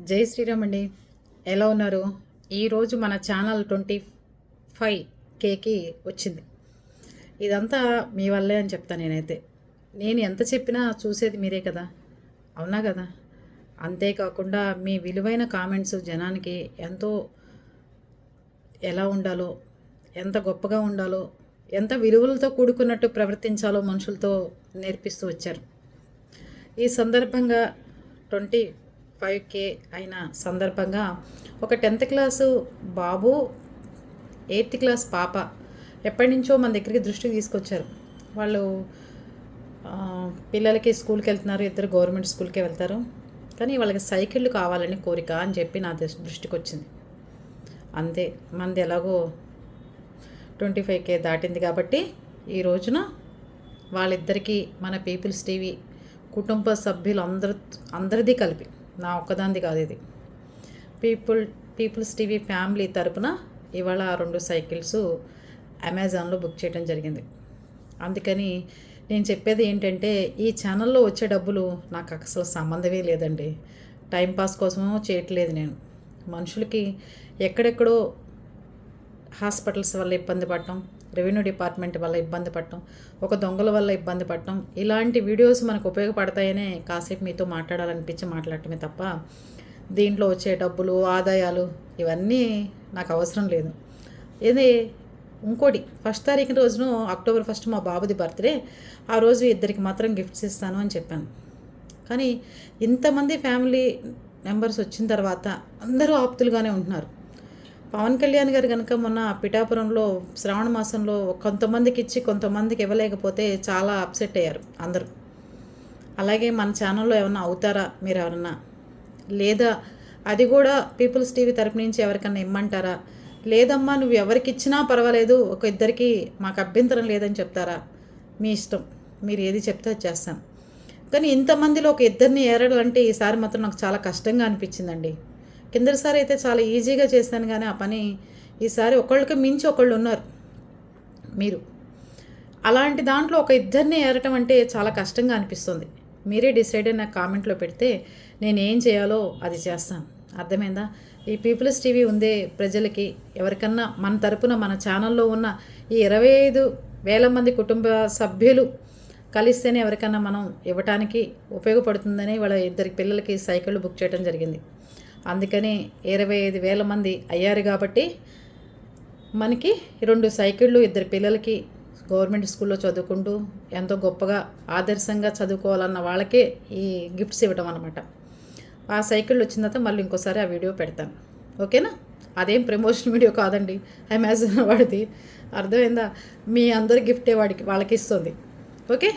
జై శ్రీరామ్ అండి ఎలా ఉన్నారు? ఈరోజు మన ఛానల్ ట్వంటీ ఫైవ్ కేకి వచ్చింది. ఇదంతా మీ వల్లే అని చెప్తాను నేనైతే. నేను ఎంత చెప్పినా చూసేది మీరే కదా? అవునా కదా? అంతేకాకుండా మీ విలువైన కామెంట్స్ జనానికి ఎంతో ఎలా ఉండాలో ఎంత గొప్పగా ఉండాలో ఎంత విలువలతో కూడుకున్నట్టు ప్రవర్తించాలో మనుషులతో నేర్పిస్తూ వచ్చారు. ఈ సందర్భంగా ట్వంటీ ఫైవ్ కే అయిన సందర్భంగా ఒక టెన్త్ క్లాసు బాబు ఎయిత్ క్లాస్ పాప ఎప్పటి నుంచో మన దగ్గరికి దృష్టికి తీసుకొచ్చారు. వాళ్ళు పిల్లలకి స్కూల్కి వెళ్తున్నారు ఇద్దరు గవర్నమెంట్ స్కూల్కే వెళ్తారు. కానీ వాళ్ళకి సైకిళ్ళు కావాలని కోరిక అని చెప్పి నా దృష్టి- దృష్టికి వచ్చింది అంతే మనది ఎలాగో ట్వంటీ ఫైవ్ కే దాటింది కాబట్టి ఈ రోజున వాళ్ళిద్దరికీ మన పీపుల్స్ టీవీ కుటుంబ సభ్యులు అందరి అందరిది కలిపి నా ఒక్కదాంది కాదు ఇది. పీపుల్ పీపుల్స్ టీవీ ఫ్యామిలీ తరపున ఇవాళ ఆ రెండు సైకిల్స్ అమెజాన్లో బుక్ చేయడం జరిగింది. అందుకని నేను చెప్పేది ఏంటంటే ఈ ఛానల్లో వచ్చే డబ్బులు నాకు అసలు సంబంధమే లేదండి. టైంపాస్ కోసమో చేయట్లేదు నేను. మనుషులకి ఎక్కడెక్కడో హాస్పిటల్స్ వల్ల ఇబ్బంది పడటం రెవెన్యూ డిపార్ట్మెంట్ వల్ల ఇబ్బంది పడటం ఒక దొంగల వల్ల ఇబ్బంది పడటం ఇలాంటి వీడియోస్ మనకు ఉపయోగపడతాయనే కాసేపు మీతో మాట్లాడాలనిపించి మాట్లాడటమే తప్ప దీంట్లో వచ్చే డబ్బులు ఆదాయాలు ఇవన్నీ నాకు అవసరం లేదు. ఇది ఇంకోటి ఫస్ట్ తారీఖు రోజును అక్టోబర్ ఫస్ట్ మా బాబుది బర్త్డే ఆ రోజు ఇద్దరికి మాత్రం గిఫ్ట్స్ ఇస్తాను అని చెప్పాను. కానీ ఇంతమంది ఫ్యామిలీ మెంబర్స్ వచ్చిన తర్వాత అందరూ ఆప్తులుగానే ఉంటున్నారు. పవన్ కళ్యాణ్ గారు కనుక మొన్న పిఠాపురంలో శ్రావణ మాసంలో కొంతమందికి ఇచ్చి కొంతమందికి ఇవ్వలేకపోతే చాలా అప్సెట్ అయ్యారు అందరూ. అలాగే మన ఛానల్లో ఏమన్నా అవుతారా మీరు ఎవరన్నా? లేదా అది కూడా పీపుల్స్ టీవీ తరపు నుంచి ఎవరికన్నా ఇమ్మంటారా? లేదమ్మా నువ్వు ఎవరికి ఇచ్చినా పర్వాలేదు ఒక ఇద్దరికి మాకు అభ్యంతరం లేదని చెప్తారా? మీ ఇష్టం. మీరు ఏది చెప్తే అది చేస్తాను. కానీ ఇంతమందిలో ఒక ఇద్దరిని ఏరడాలంటే ఈసారి మాత్రం నాకు చాలా కష్టంగా అనిపించిందండి. కిందసారి అయితే చాలా ఈజీగా చేశాను కానీ ఆ పని ఈసారి ఒకళ్ళకి మించి ఒకళ్ళు ఉన్నారు మీరు. అలాంటి దాంట్లో ఒక ఇద్దరిని ఏరటం అంటే చాలా కష్టంగా అనిపిస్తుంది. మీరే డిసైడ్ అయిన కామెంట్లో పెడితే నేను ఏం చేయాలో అది చేస్తాను. అర్థమైందా? ఈ పీపుల్స్ టీవీ ఉందే ప్రజలకి ఎవరికన్నా మన తరపున మన ఛానల్లో ఉన్న ఈ ఇరవై ఐదు వేల మంది కుటుంబ సభ్యులు కలిస్తేనే ఎవరికన్నా మనం ఇవ్వటానికి ఉపయోగపడుతుందని వాళ్ళ ఇద్దరి పిల్లలకి సైకిళ్ళు బుక్ చేయడం జరిగింది. అందుకని ఇరవై ఐదు వేల మంది అయ్యారు కాబట్టి మనకి రెండు సైకిళ్ళు ఇద్దరు పిల్లలకి గవర్నమెంట్ స్కూల్లో చదువుకుంటూ ఎంతో గొప్పగా ఆదర్శంగా చదువుకోవాలన్న వాళ్ళకే ఈ గిఫ్ట్స్ ఇవ్వడం అనమాట ఆ సైకిళ్ళు వచ్చిన తర్వాత మళ్ళీ ఇంకోసారి ఆ వీడియో పెడతాను. ఓకేనా? అదేం ప్రమోషన్ వీడియో కాదండి. అమెజాన్ వాడిది. అర్థమైందా? మీ అందరి గిఫ్టే వాడికి వాళ్ళకి ఇస్తుంది. ఓకే?